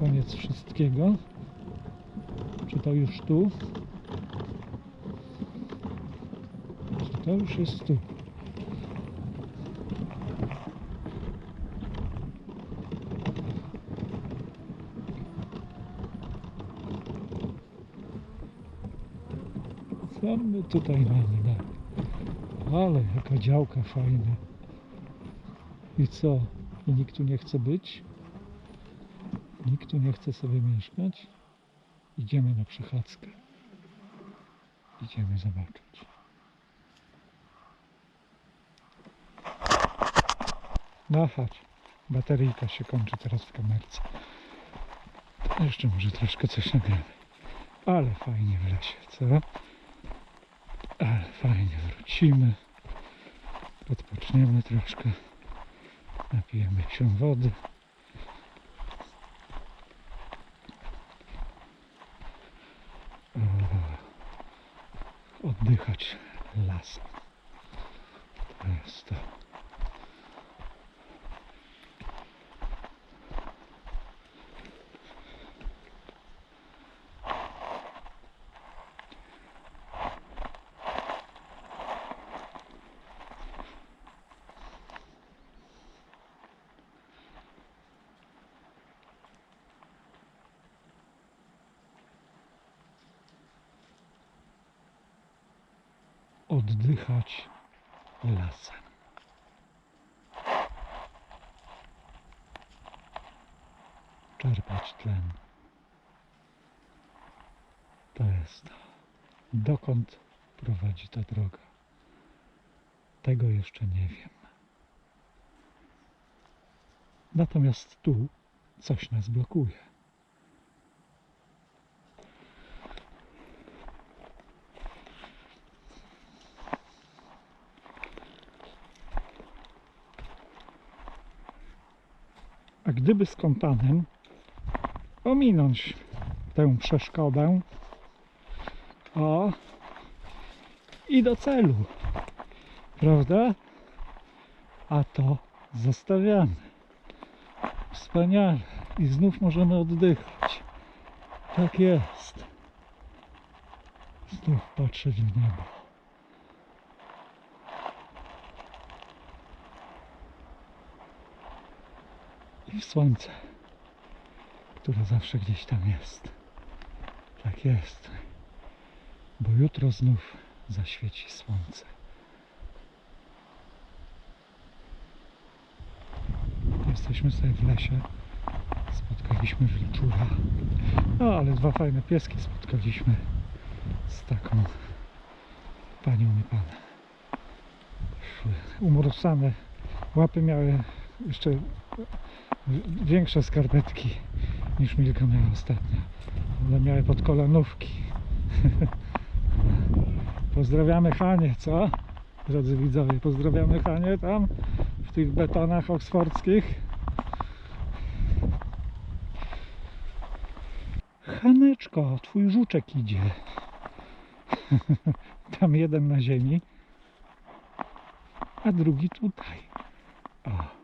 koniec wszystkiego. Czy to już tu? Czy to już jest tu? Co my tutaj mamy? tak? Ale jaka działka fajna. I co? I nikt tu nie chce być? Nikt tu nie chce sobie mieszkać? Idziemy na przechadzkę. Idziemy zobaczyć. No chodź. Bateryjka się kończy teraz w kamerce. Jeszcze może troszkę coś nagramy. Ale fajnie w lesie, co? Ale fajnie wrócimy. Odpoczniemy troszkę. Napijemy się wody. Oddychać lasem. To jest to. Oddychać lasem. Czerpać tlen. To jest to. Dokąd prowadzi ta droga? Tego jeszcze nie wiem. Natomiast tu coś nas blokuje. A gdyby z kompanem ominąć tę przeszkodę, o, i do celu, prawda? A to zostawiamy. Wspaniale. I znów możemy oddychać. Tak jest. Znów patrzeć w niebo. I w słońce, które zawsze gdzieś tam jest. Tak jest. Bo jutro znów zaświeci słońce. Jesteśmy sobie w lesie. Spotkaliśmy wilczura. No, ale dwa fajne pieski spotkaliśmy z taką panią i panem. Szły umorusane. Łapy miały jeszcze większe skarpetki niż Milka miała ostatnio. One miały pod kolanówki. Pozdrawiamy Hanie, co? Drodzy widzowie, pozdrawiamy Hanie tam w tych betonach oksfordzkich. Haneczko, twój żuczek idzie. Tam jeden na ziemi, a drugi tutaj. O.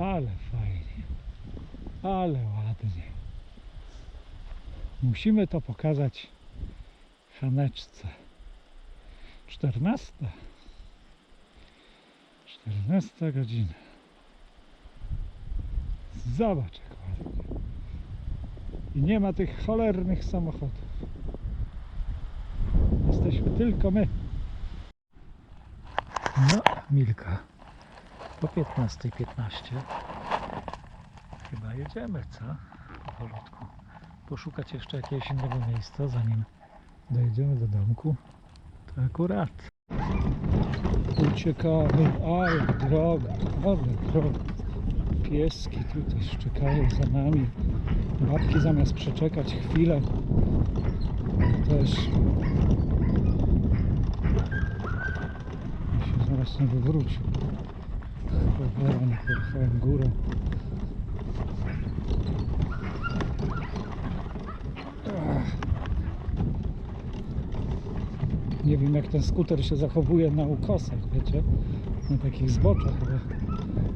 Ale fajnie. Ale ładnie. Musimy to pokazać Haneczce. 14. 14 godzina. Zobacz jak ładnie. I nie ma tych cholernych samochodów. Jesteśmy tylko my. No, Milka. Po 15.15 chyba jedziemy, co? Powolutku. Poszukać jeszcze jakiegoś innego miejsca, zanim dojedziemy do domku. To akurat. Uciekamy, ale droga, ale droga. Pieski tutaj szczekają za nami. Babki zamiast przeczekać chwilę, też się zaraz nie wywrócił. Nie pojechałem górą. Nie wiem jak ten skuter się zachowuje na ukosach, wiecie? na takich zboczach,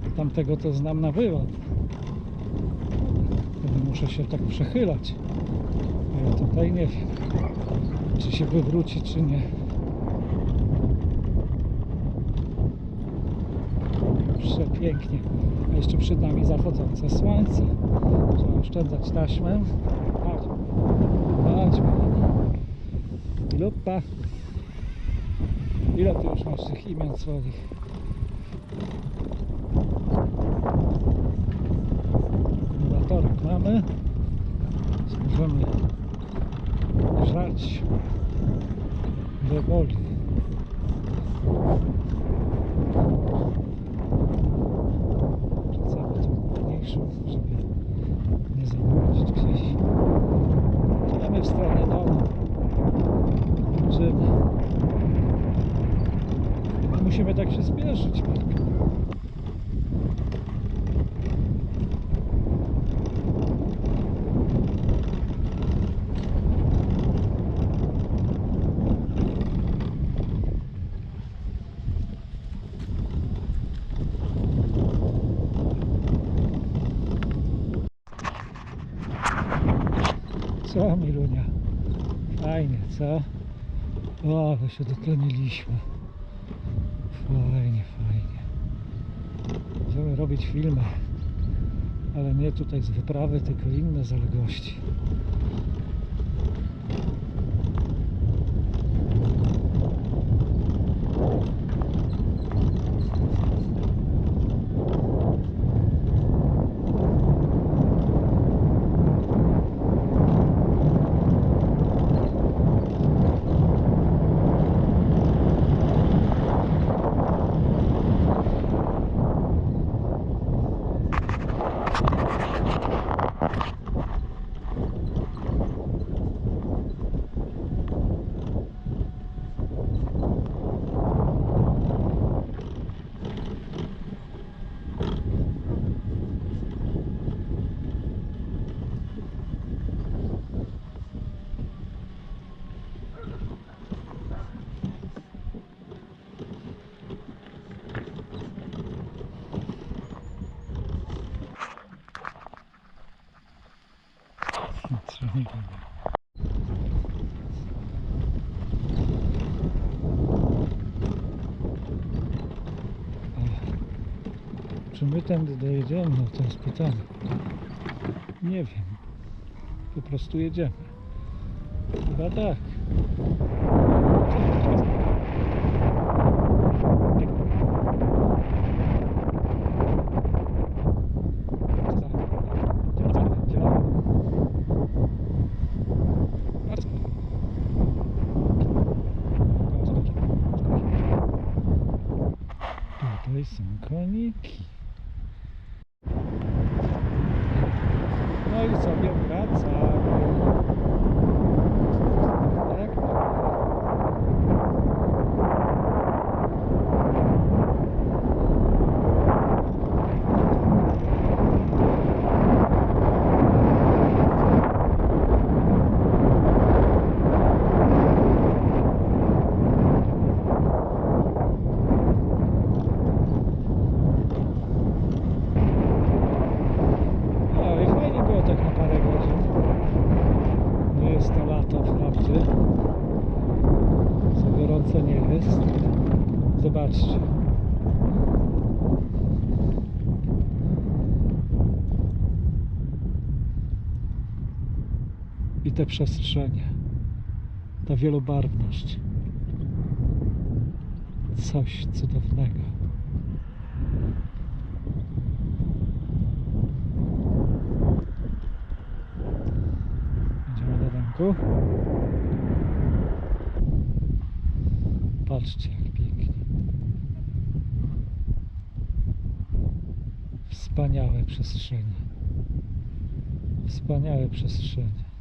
bo tamtego to znam na wylot. Wtedy muszę się tak przechylać. A ja tutaj nie wiem, czy się wywróci, czy nie. Przepięknie. A jeszcze przed nami zachodzące słońce. Trzeba oszczędzać taśmę. Chodź. Chodźmy. Lupa. Ile ty już masz tych imion swoich? Akumulatorek mamy. Możemy grzać do woli. Wrzucamy tą mniejszą, żeby nie zamrozić gdzieś. Idziemy w stronę domu. Idziemy. Musimy tak się spieszyć. Marku. Co, Milunia? Fajnie, co? O, bo się dotloniliśmy. Fajnie, fajnie. Będziemy robić filmy. Ale nie tutaj z wyprawy, tylko inne zaległości. Co nie wiem. O, Czy my tędy dojedziemy? No to jest pytanie. Nie wiem. Po prostu jedziemy. Chyba tak. Tutaj są koniki. No i sobie wracamy. Tak? No i fajnie było tak na parę godzin. Nie jest to lato wprawdzie. Za gorąco nie jest. Zobaczcie. I te przestrzenie. Ta wielobarwność. Coś cudownego. Idziemy do domku. Patrzcie jak pięknie. Wspaniałe przestrzenie. Wspaniałe przestrzenie.